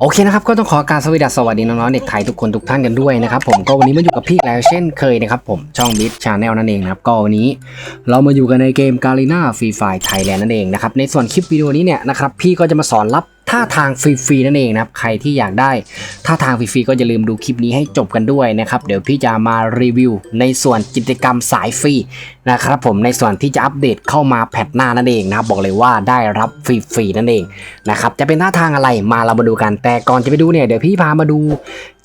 โอเคนะครับก็ต้องขอการสวัสดีสวัสดีน้องๆเด็กไทยทุกคนทุกท่านกันด้วยนะครับผมก็วันนี้มาอยู่กับพี่แล้วเช่นเคยนะครับผมช่องบิ c ชาแนลนั่นเองนะครับก็วันนี้เรามาอยู่กันในเกมกาลีนาฟรีไฟไทยแลนด์นั่นเองนะครับในส่วนคลิปวิดีโอนี้เนี่ยนะครับพี่ก็จะมาสอนรับ ท่าทางฟรีๆนั่นเองนะครับ ใครที่อยากได้ท่าทางฟรีๆก็อย่าลืมดูคลิปนี้ให้จบกันด้วยนะครับ เดี๋ยวพี่จะมารีวิวในส่วนกิจกรรมสายฟรีนะครับผมในส่วนที่จะอัปเดตเข้ามาแพทหน้านั่นเองนะบบอกเลยว่าได้รับฟรีๆนั่นเองนะครับจะเป็นท่าทางอะไรมาเรามาดูกัน แต่ก่อนจะไปดูเนี่ยเดี๋ยวพี่พามาดู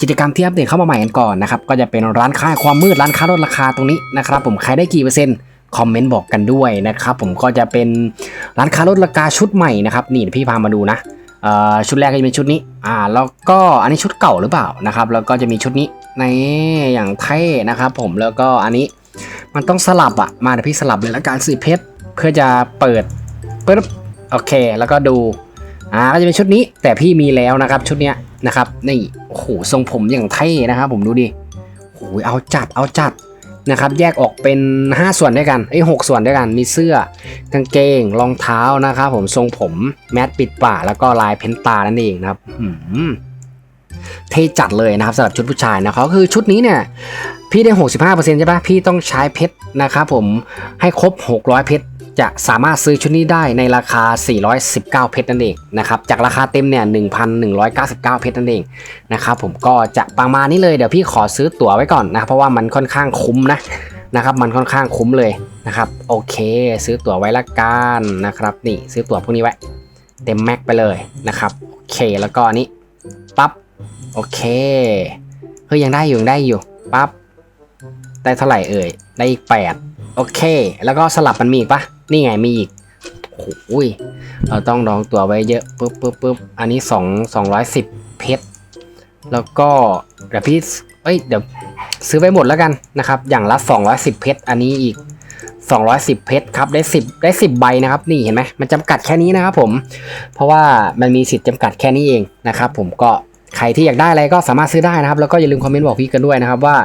กิจกรรมที่อัปเดตเข้ามาใหม่กันก่อนนะครับก็จะเป็นร้านค้าความมืดร้านค้าลดราคาตรงนี้นะครับผมใครได้กี่เปอร์เซ็นต์คอมเมนต์บอกกันด้วยนะครับผมก็จะเป็นร้านค้าลดราคาชุดใหม่นะครับนี่พี่พามาดูนะ ชุดแรกก็จะเป็นชุดนี้อ่าแล้วก็อันนี้ชุดเก่าหรือเปล่านะครับ แล้วก็จะมีชุดนี้ในอย่างเท่นะครับผมแล้วก็อันนี้มันต้องสลับอะมาเดี๋ยวพี่สลับเลยละกันสีเพชรเพื่อจะเปิดปึ๊บโอเค แล้วก็ดูอ่าก็จะเป็นชุดนี้แต่พี่มีแล้วนะครับชุดเนี้ยนะครับนี่โอ้โหทรงผมอย่างเท่นะครับผมดูดิโอ้ยเอาจัดเอาจัด นะครับแยกออกเป็น 5 ส่วนด้วยกันไอ้หกส่วนด้วยกันมีเสื้อกางเกงรองเท้านะครับผมทรงผมแมสปิดปากแล้วก็ลายเพนตานั่นเองนะครับเทจัดเลยนะครับสำหรับชุดผู้ชายนะครับคือชุดนี้เนี่ยพี่ได้ 65%ใช่ปะพี่ต้องใช้เพชรนะครับผมให้ครบ 600 เพชร จะสามารถซื้อชุดนี้ได้ในราคา 419 เพชรนั่นเองนะครับจากราคาเต็มเนี่ย 1,199 เพชรนั่นเองนะครับผมก็จะประมาณนี้เลยเดี๋ยวพี่ขอซื้อตั๋วไว้ก่อนนะเพราะว่ามันค่อนข้างคุ้มนะนะครับมันค่อนข้างคุ้มเลยนะครับโอเค ซื้อตั๋วไว้ละกันนะครับนี่ซื้อตั๋วพวกนี้ไว้ เต็มแม็กไปเลยนะครับโอเคแล้วก็อันนี้ปั๊บโอเคเฮ้ยยังได้อยู่ยังได้อยู่ปั๊บได้เท่าไหร่เอ่ยได้อีกแปดโอเค แล้วก็สลับมันมีอีกปะ นี่ไงมีอีกโอ้ยเราต้องดองตัวไว้เยอะปุ๊บปุ๊บปุ๊บอันนี้สองสองร้อยสิบเพชรแล้วก็เดี๋ยวพี่เอ้ยเดี๋ยวซื้อไปหมดแล้วกันนะครับ อย่างละสองร้อยสิบเพชรอันนี้อีกสองร้อยสิบเพชรครับได้สิบได้สิบใบนะครับ นี่เห็นไหมมันจำกัดแค่นี้นะครับผม เพราะว่ามันมีสิทธิ์จำกัดแค่นี้เองนะครับ ผมก็ ใครที่อยากได้อะไรก็สามารถซื้อได้นะครับ แล้วก็อย่าลืมคอมเมนต์บอกพี่กันด้วยนะครับว่า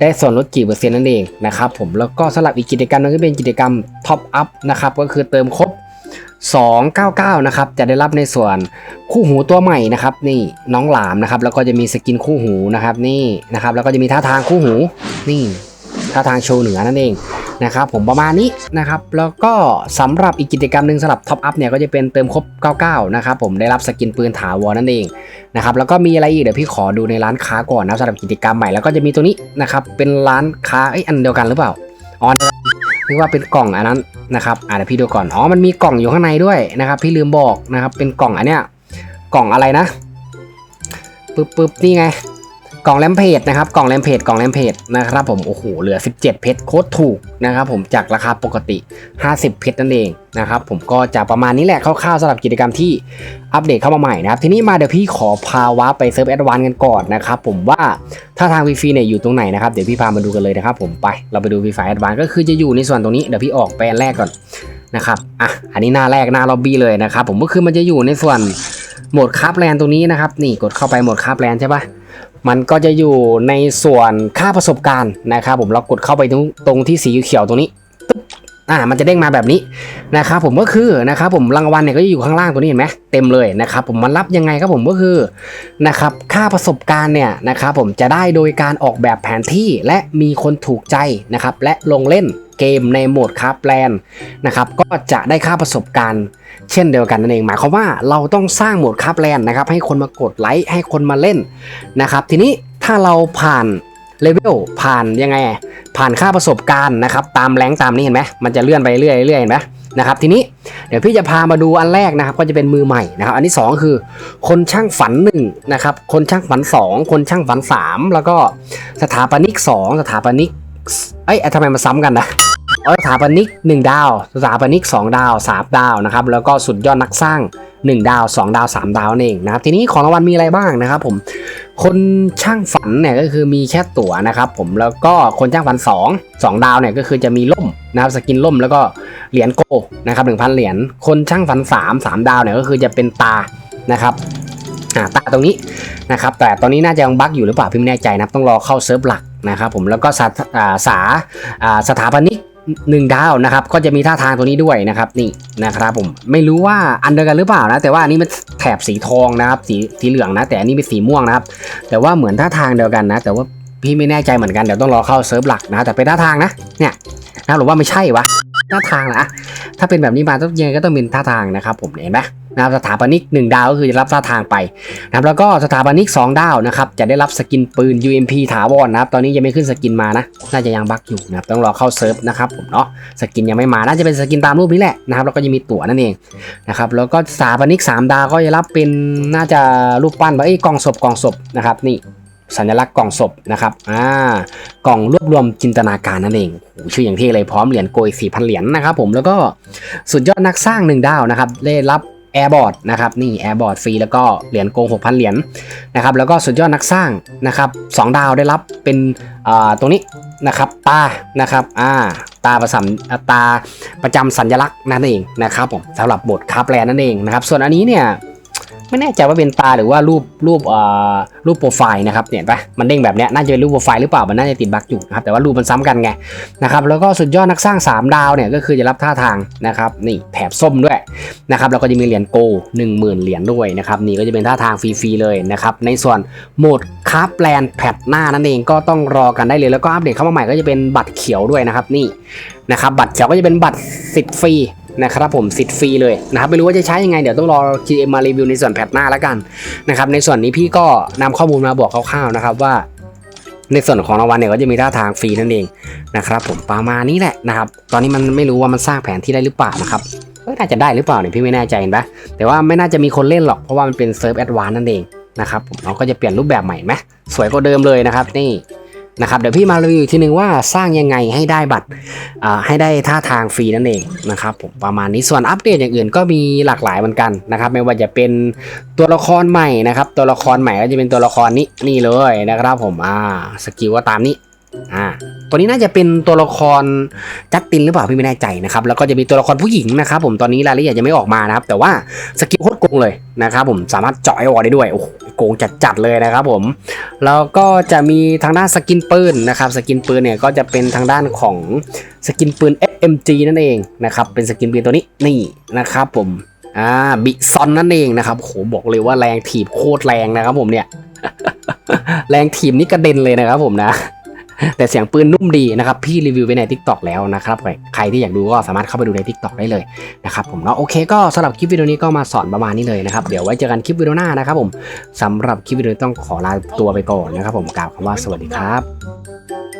ได้ส่วนลดกี่เปอร์เซ็นต์นั่นเองนะครับผมแล้วก็สำหรับอีกกิจกรรมนึงก็เป็นกิจกรรมท็อปอัพนะครับก็คือเติมครบ 299 นะครับ จะได้รับในส่วนคู่หูตัวใหม่นะครับนี่น้องหลามนะครับ แล้วก็จะมีสกินคู่หูนะครับนี่นะครับแล้วก็จะมีท่าทางคู่หูนี่ท่าทางโชว์เหนือนั่นเอง นะครับผมประมาณนี้นะครับแล้วก็สำหรับอีกกิจกรรมหนึ่งสำหรับท็อปอัพเนี่ยก็จะเป็นเติมครบ 99 นะครับผมได้รับสกินปืนถาวรนั่นเองนะครับแล้วก็มีอะไรอีกเดี๋ยวพี่ขอดูในร้านค้าก่อนนะสำหรับกิจกรรมใหม่แล้วก็จะมีตัวนี้นะครับเป็นร้านค้าเอ้อันเดียวกันหรือเปล่าอ๋อนึกว่าเป็นกล่องอันนั้นนะครับอ่าเดี๋ยวพี่ดูก่อนอ๋อมันมีกล่องอยู่ข้างในด้วยนะครับพี่ลืมบอกนะครับเป็นกล่องอันเนี้ยกล่องอะไรนะปึ๊บปึ๊บนี่ไง กล่องแรมเพจนะครับกล่องแรมเพจกล่องแรมเพจนะครับผมโอ้โหเหลือ 17 เพชรโคตรถูกนะครับผมจากราคาปกติ 50 เพชรนั่นเองนะครับผมก็จะประมาณนี้แหละคร่าวๆสำหรับกิจกรรมที่อัปเดตเข้ามาใหม่นะครับทีนี้มาเดี๋ยวพี่ขอพาวาไปเซิร์ฟแอดวานกันก่อนนะครับผมว่าถ้าทาง Wi-Fi เนี่ยอยู่ตรงไหนนะครับเดี๋ยวพี่พามาดูกันเลยนะครับผมไปเราไปดู Wi-Fi แอดวานก็คือจะอยู่ในส่วนตรงนี้เดี๋ยวพี่ออกไปอันแรกก่อนนะครับอะอันนี้หน้าแรกหน้าล็อบบี้เลยนะครับผมก็คือมันจะอยู่ในส่วนโหมดคาบแลนตรงนี้นะครับนี่กดเข้าไปโหมดคาบแลนใช่ปะ มันก็จะอยู่ในส่วนค่าประสบการณ์นะครับผมเรากดเข้าไปตรงตรงที่สีเขียวตรงนี้ตึ๊บอ่ามันจะเด้งมาแบบนี้นะครับผมก็คือนะครับผมรางวัลเนี่ยก็จะอยู่ข้างล่างตัวนี้เห็นไหมเต็มเลยนะครับผมมันรับยังไงครับผมก็คือนะครับค่าประสบการณ์เนี่ยนะครับผมจะได้โดยการออกแบบแผนที่และมีคนถูกใจนะครับและลงเล่นเกมในโหมดคราฟแลนนะครับก็จะได้ค่าประสบการณ์ เช่นเดียวกันนั่นเองหมายความว่าเราต้องสร้างโหมดคราฟแลนนะครับให้คนมากดไลค์ให้คนมาเล่นนะครับทีนี้ถ้าเราผ่านเลเวลผ่านยังไง ผ่านค่าประสบการณ์นะครับตามแรงตามนี้เห็นไหมมันจะเลื่อนไปเรื่อยเรื่อยเห็นไหมนะครับทีนี้เดี๋ยวพี่จะพามาดูอันแรกนะครับก็จะเป็นมือใหม่นะครับอันที่สองคือ คนช่างฝันหนึ่งนะครับคนช่างฝันสองคนช่างฝันสามแล้วก็สถาปนิกสองสถาปนิกเอ้ยทำไมมาซ้ำกันนะ สถาปนิกหนึ่งดาว สถาปนิกสองดาวสามดาวนะครับ แล้วก็สุดยอดนักสร้างหนึ่งดาวสองดาวสามดาวนั่นเองนะครับ ทีนี้ของรางวัลมีอะไรบ้างนะครับผม คนช่างฝันเนี่ยก็คือมีแค่ตั๋วนะครับผม แล้วก็คนช่างฝัน 2 2 ดาวเนี่ยก็คือจะมีล่มนะครับสกินล่มแล้วก็เหรียญโกนะครับ1,000เหรียญ คนช่างฝัน 3 3 ดาวเนี่ยก็คือจะเป็นตานะครับาตาตรงนี้นะครับแต่ตอนนี้น่าจะยังบั๊กอยู่หรือเปล่าพี่ไม่แน่ใจนะครับต้องรอเข้าเซิร์ฟหลักนะครับผมแล้วก็สาอ่าสาสถาปนิก หนึ่งดาวนะครับก็จะมีท่าทางตัวนี้ด้วยนะครับนี่นะครับผมไม่รู้ว่าอันเดียวกันหรือเปล่านะแต่ว่าอันนี้มันแถบสีทองนะครับสีสีเหลืองนะ แต่อันนี้เป็นสีม่วงนะครับ แต่ว่าเหมือนท่าทางเดียวกันนะ แต่ว่าพี่ไม่แน่ใจเหมือนกันเดี๋ยวต้องรอเข้าเซิร์ฟหลักนะ แต่เป็นท่าทางนะเนี่ยนะหรือว่าไม่ใช่วะท่าทางนะอะถ้าเป็นแบบนี้มาต้องยังไงก็ต้องเป็นท่าทางนะครับผมเห็นไหม นะครับสถาปนิกหนึ่งดาวก็คือจะรับท่าทางไปนะครับแล้วก็สถาปนิก 2 ดาวนะครับจะได้รับสกินปืน UMP ถาวรนะครับตอนนี้ยังไม่ขึ้นสกินมานะน่าจะยังบั๊กอยู่นะครับต้องรอเข้าเซิร์ฟนะครับผมเนาะสกินยังไม่มาน่าจะเป็นสกินตามรูปนี้แหละนะครับแล้วก็ยังมีตั๋วนั่นเองนะครับแล้วก็สถาปนิก 3 ดาวก็จะรับเป็นน่าจะรูปปั้นว่าเอ้กล่องศพกล่องศพนะครับนี่สัญลักษณ์กล่องศพนะครับอ่ากล่องรวบรวมจินตนาการนั่นเองโอ้ชื่ออย่างที่เลยพร้อมเหรียญโกย4,000 เหรียญนะครับผมแล้วก็สุดยอดนักสร้างหนึ่งดาวนะครับได้รับ แอร์บอร์ดนะครับนี่แอร์บอร์ดฟรีแล้วก็เหรียญโกง 6,000 เหรียญนะครับแล้วก็สุดยอดนักสร้างนะครับสองดาวได้รับเป็นอ่าตรงนี้นะครับตานะครับอ่าตาประสัมตาประจำสัญลักษณ์นั่นเองนะครับผมสำหรับบทคาร์แลนนั่นเองนะครับส่วนอันนี้เนี่ย ไม่แน่ใจว่าเป็นตาหรือว่ารูปรูปเอ่ารูปโปรไฟล์นะครับเนี่ยปะมันเด้งแบบเนี้ยน่าจะเป็นรูปโปรไฟล์หรือเปล่ามันน่าจะติดบั๊กอยู่นะครับแต่ว่ารูปมันซ้ำกันไงนะครับแล้วก็สุดยอดนักสร้าง 3 ดาวเนี่ยก็คือจะรับท่าทางนะครับนี่แถบส้มด้วยนะครับแล้วก็จะมีเหรียญโก10,000เหรียญด้วยนะครับนี่ก็จะเป็นท่าทางฟรีๆเลยนะครับในส่วนโหมดคาร์แปลนแพทหน้านั่นเองก็ต้องรอกันได้เลยแล้วก็อัปเดตเข้ามาใหม่ก็จะเป็นบัตรเขียวด้วยนะครับนี่นะครับบัตรเขียวก็จะเป็นบัตรสิทธิ์ฟรี นะครับผมสิทธิ์ฟรีเลยนะครับไม่รู้ว่าจะใช้ยังไงเดี๋ยวต้องรอ GM มารีวิวในส่วนแพทหน้าแล้วกันนะครับในส่วนนี้พี่ก็นำข้อมูลมาบอกคร่าวๆนะครับว่า ในส่วนของรางวัลเนี่ยก็จะมีท่าทางฟรีนั่นเองนะครับผมประมาณนี้แหละนะครับตอนนี้มันไม่รู้ว่ามันสร้างแผนที่ได้หรือเปล่านะครับน่าจะได้หรือเปล่าเนี่ยพี่ไม่แน่ใจเห็นปะแต่ว่าไม่น่าจะมีคนเล่นหรอกเพราะว่ามันเป็นเซิร์ฟแอดวานนั่นเองนะครับผมเราก็จะเปลี่ยนรูปแบบใหม่ไหมสวยกว่าเดิมเลยนะครับนี่ นะครับเดี๋ยวพี่มารีวิวทีนึงว่าสร้างยังไงให้ได้บัตรให้ได้ท่าทางฟรีนั่นเองนะครับผมประมาณนี้ส่วนอัปเดตอย่างอื่นก็มีหลากหลายเหมือนกันนะครับไม่ว่าจะเป็นตัวละครใหม่นะครับตัวละครใหม่ก็จะเป็นตัวละครนี้นี่เลยนะครับผมอ่าสกิลก็ตามนี้อ่า ตัวนี้น่าจะเป็นตัวละครจัดตินหรือเปล่าพี่ไม่แน่ใจนะครับแล้วก็จะมีตัวละครผู้หญิงนะครับผมตอนนี้รายละเอียดยังไม่ออกมานะครับแต่ว่าสกิลโคตรโกงเลยนะครับผมสามารถเจาะไอวอลได้ด้วยโอ้โหโกงจัดๆเลยนะครับผมแล้วก็จะมีทางด้านสกินปืนนะครับสกินปืนเนี่ยก็จะเป็นทางด้านของสกินปืน SMG นั่นเองนะครับเป็นสกินปืนตัวนี้นี่นะครับผมอ่าบิซอนนั่นเองนะครับโหบอกเลยว่าแรงถีบโคตรแรงนะครับผมเนี่ยแรงถีบนี่กระเด็นเลยนะครับผมนะ แต่เสียงปืนนุ่มดีนะครับ พี่รีวิวไว้ใน Tik t o อกแล้วนะครับ ใครที่อยากดูก็สามารถเข้าไปดูใน Tik t o อกได้เลยนะครับผมเนาะโอเคก็สำหรับคลิปวิดีโอนี้ก็มาสอนประมาณนี้เลยนะครับ เดี๋ยวไว้เจอกันคลิปวิดีโอหน้านะครับผมสำหรับคลิปวิดีโอต้องขอลาตัวไปก่อนนะครับผมกล่าวคำว่าสวัสดีครับ